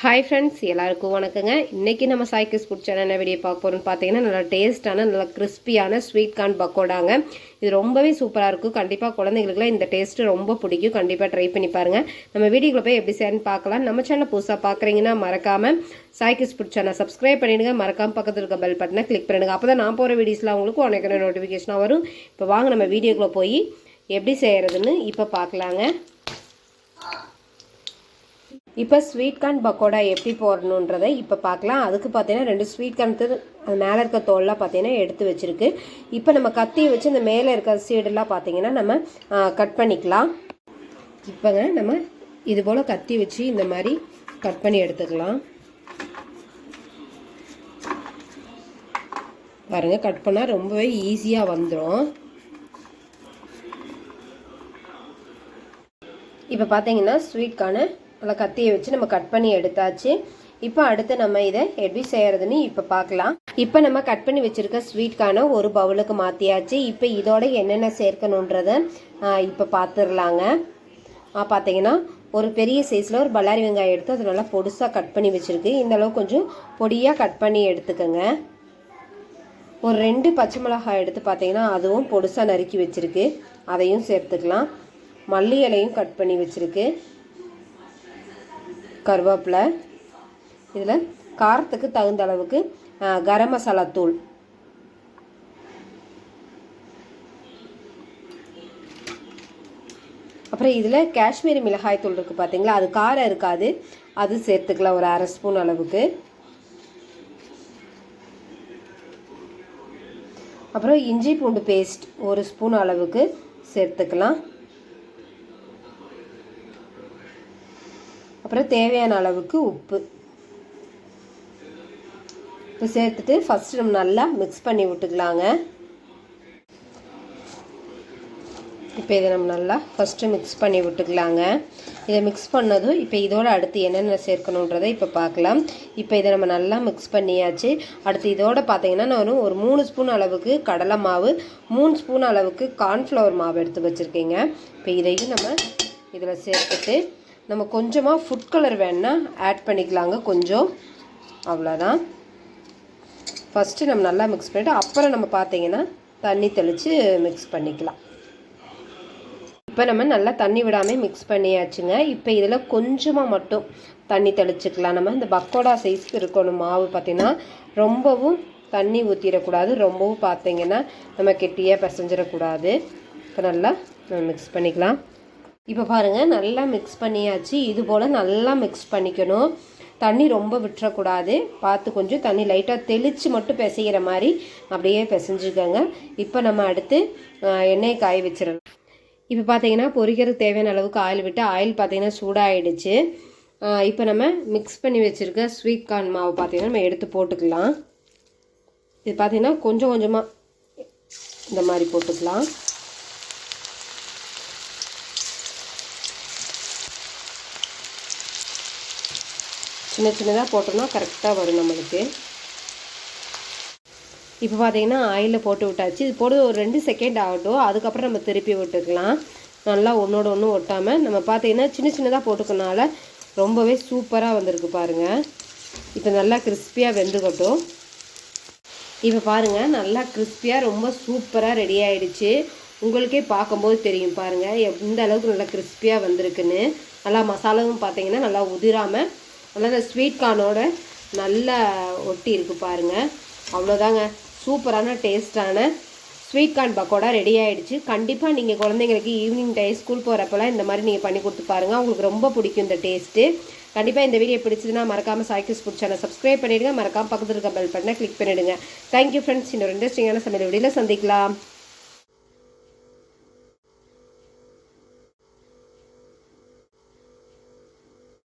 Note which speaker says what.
Speaker 1: Hi friends எல்லாருக்கும் வணக்கங்க. இன்றைக்கி நம்ம சாய்க்கிஸ் ஃபுட் சேனல் என்ன வீடியோ பார்க்க போகிறோம்னு பார்த்தீங்கன்னா நல்லா டேஸ்ட்டான நல்லா கிறிஸ்பியான ஸ்வீட் கார்ன் பக்கோடாங்க. இது ரொம்பவே சூப்பராக இருக்கும். கண்டிப்பாக குழந்தைங்களுக்குலாம் இந்த டேஸ்ட்டு ரொம்ப பிடிக்கும். கண்டிப்பாக ட்ரை பண்ணி பாருங்கள் நம்ம வீடியோக்குள்ள போய் எப்படி சேர்ந்து பார்க்கலாம். நம்ம சேனல் புதுசாக பார்க்குறீங்கன்னா மறக்காமல் சாய்க்கிஸ் ஃபுட் சேனல் சப்ஸ்கிரைப் பண்ணிடுங்க. மறக்காமல் பக்கத்தில் இருக்க பெல் பட்டனை கிளிக் பண்ணிடுங்க அப்போ தான் நான் போகிற வீடியோஸ்லாம் உங்களுக்கு உனக்கு நோட்டிஃபிகேஷனாக வரும். இப்போ வாங்க நம்ம வீடியோக்குள்ளே போய் எப்படி செய்கிறதுன்னு இப்போ பார்க்கலாங்க. இப்போ ஸ்வீட் கார்ன் பக்கோடா எப்படி போடணுன்றதை இப்போ பார்க்கலாம். அதுக்கு பார்த்தீங்கன்னா ரெண்டு ஸ்வீட் கார்ன் அது மேலே இருக்க தோல்லாம் பார்த்தீங்கன்னா எடுத்து வச்சுருக்கு. இப்போ நம்ம கத்தியை வச்சு இந்த மேலே இருக்க சீடெல்லாம் பார்த்தீங்கன்னா நம்ம கட் பண்ணிக்கலாம். இப்போங்க நம்ம இது போல் கத்தி வச்சு இந்த மாதிரி கட் பண்ணி எடுத்துக்கலாம். பாருங்கள் கட் பண்ணால் ரொம்பவே ஈஸியாக வந்துடும் இப்போ பார்த்தீங்கன்னா ஸ்வீட் நல்லா கத்தியை வச்சு நம்ம கட் பண்ணி எடுத்தாச்சு. இப்போ அடுத்து நம்ம இதை எப்படி செய்கிறதுன்னு இப்போ பார்க்கலாம். இப்போ நம்ம கட் பண்ணி வச்சுருக்க ஸ்வீட்கான ஒரு பவுலுக்கு மாற்றியாச்சு இப்போ இதோட என்னென்ன சேர்க்கணுன்றத இப்போ பார்த்துடலாங்க பார்த்தீங்கன்னா ஒரு பெரிய சைஸில் ஒரு பல்லாரி வெங்காயம் எடுத்து அதை நல்லா பொடுசாக கட் பண்ணி வச்சுருக்கு. இந்தளவு கொஞ்சம் பொடியாக கட் பண்ணி எடுத்துக்கோங்க. ஒரு ரெண்டு பச்சை மிளகாய் எடுத்து பார்த்தீங்கன்னா அதுவும் பொடுசாக நறுக்கி வச்சுருக்கு. அதையும் சேர்த்துக்கலாம். மல்லி இலையும் கட் பண்ணி வச்சுருக்கு. கருவேப்பிலை இதில் காரத்துக்கு தகுந்த அளவுக்கு கரம் மசாலா தூள். அப்புறம் இதில் காஷ்மீரி மிளகாய் தூள் இருக்குது பார்த்தீங்களா அது காரம் இருக்காது. அது சேர்த்துக்கலாம் ஒரு அரை ஸ்பூன் அளவுக்கு. அப்புறம் இஞ்சி பூண்டு பேஸ்ட் ஒரு ஸ்பூன் அளவுக்கு சேர்த்துக்கலாம். அப்புறம் தேவையான அளவுக்கு உப்பு. இப்போ சேர்த்துட்டு ஃபஸ்ட்டு நம்ம நல்லா மிக்ஸ் பண்ணி விட்டுக்கலாங்க. இப்போ இதை நம்ம நல்லா ஃபஸ்ட்டு மிக்ஸ் பண்ணி விட்டுக்கலாங்க. இதை மிக்ஸ் பண்ணதும் இப்போ இதோட அடுத்து என்னென்ன சேர்க்கணுன்றதை இப்போ பார்க்கலாம். இப்போ இதை நம்ம நல்லா மிக்ஸ் பண்ணியாச்சு. அடுத்து இதோட பார்த்தீங்கன்னா நான் ஒரு மூணு ஸ்பூன் அளவுக்கு கடலை மாவு மூணு ஸ்பூன் அளவுக்கு கார்ன்ஃப்ளவர் மாவு எடுத்து வச்சுருக்கீங்க. இப்போ இதையும் நம்ம இதில் சேர்த்துட்டு நம்ம கொஞ்சமாக ஃபுட் கலர் வேணால் ஆட் பண்ணிக்கலாங்க கொஞ்சம். அவ்வளோதான் ஃபஸ்ட்டு நம்ம நல்லா மிக்ஸ் பண்ணிவிட்டு அப்புறம் நம்ம பார்த்தீங்கன்னா தண்ணி தெளித்து மிக்ஸ் பண்ணிக்கலாம். இப்போ நம்ம நல்லா தண்ணி விடாமல் மிக்ஸ் பண்ணியாச்சுங்க. இப்போ இதில் கொஞ்சமாக மட்டும் தண்ணி தெளிச்சுக்கலாம். நம்ம இந்த பக்கோடா சைஸ்க்கு இருக்கணும். மாவு பார்த்திங்கன்னா ரொம்பவும் தண்ணி ஊற்றிடக்கூடாது ரொம்பவும் பார்த்தீங்கன்னா நம்ம கெட்டியாக பிசைஞ்சிடக்கூடாது. இப்போ நல்லா நம்ம மிக்ஸ் பண்ணிக்கலாம். இப்போ பாருங்கள் நல்லா மிக்ஸ் பண்ணியாச்சு. இது போல் நல்லா மிக்ஸ் பண்ணிக்கணும். தண்ணி ரொம்ப விட்டுறக்கூடாது. பார்த்து கொஞ்சம் தண்ணி லைட்டாக தெளித்து மட்டும் பிசைகிற மாதிரி அப்படியே பிசைஞ்சுக்கோங்க. இப்போ நம்ம அடுத்து எண்ணெய் காய வச்சிடலாம். இப்போ பார்த்தீங்கன்னா பொரிக்கிறதுக்கு தேவையான அளவுக்கு ஆயில் விட்டு ஆயில் பார்த்தீங்கன்னா சூடாகிடுச்சு இப்போ நம்ம மிக்ஸ் பண்ணி வச்சுருக்க ஸ்வீட் கார்ன் மாவு பார்த்தீங்கன்னா நம்ம எடுத்து போட்டுக்கலாம். இது பார்த்தீங்கன்னா கொஞ்சம் கொஞ்சமாக இந்த மாதிரி போட்டுக்கலாம். சின்ன சின்னதாக போட்டோம்னா கரெக்டாக வரும் நம்மளுக்கு. இப்போ பார்த்தீங்கன்னா ஆயிலில் போட்டு விட்டாச்சு. இது போட்டு ஒரு ரெண்டு செகண்ட் ஆகட்டும். அதுக்கப்புறம் நம்ம திருப்பி விட்டுக்கலாம். நல்லா ஒன்றோட ஒன்று ஒட்டாமல் நம்ம பார்த்தீங்கன்னா சின்ன சின்னதாக போட்டுக்கனால ரொம்பவே சூப்பராக வந்திருக்கு பாருங்கள் இப்போ நல்லா கிறிஸ்பியாக வெந்துக்கட்டும். இப்போ பாருங்கள் நல்லா கிறிஸ்பியாக ரொம்ப சூப்பராக ரெடி ஆகிடுச்சு உங்களுக்கே பார்க்கும்போது தெரியும் பாருங்கள் எந்த அளவுக்கு நல்லா கிறிஸ்பியாக வந்திருக்குன்னு. நல்லா மசாலாவும் பார்த்தீங்கன்னா நல்லா உதிராமல் அதனால் இந்த ஸ்வீட் கார்னோட நல்லா ஒட்டி இருக்குது பாருங்கள் அவ்வளோதாங்க சூப்பரான டேஸ்டான ஸ்வீட் கார்ன் பக்கோடா ரெடி ஆகிடுச்சு கண்டிப்பாக நீங்கள் குழந்தைங்களுக்கு ஈவினிங் டைம் ஸ்கூல் போகிறப்பெல்லாம் இந்த மாதிரி நீங்கள் பண்ணி கொடுத்து பாருங்கள் உங்களுக்கு ரொம்ப பிடிக்கும் இந்த டேஸ்ட்டு கண்டிப்பாக இந்த வீடியோ பிடிச்சதுன்னா மறக்காமல் சாய்க்கிஸ் ஃபுட் சேனல் சப்ஸ்கிரைப் பண்ணிவிடுங்க மறக்காமல் பக்கத்தில் இருக்க பெல் பட்டனை கிளிக் பண்ணிவிடுங்க தேங்க்யூ ஃப்ரெண்ட்ஸ் இன்னொரு இன்ட்ரெஸ்டிங்கான சமையல் வீடியோவில் சந்திக்கலாம்.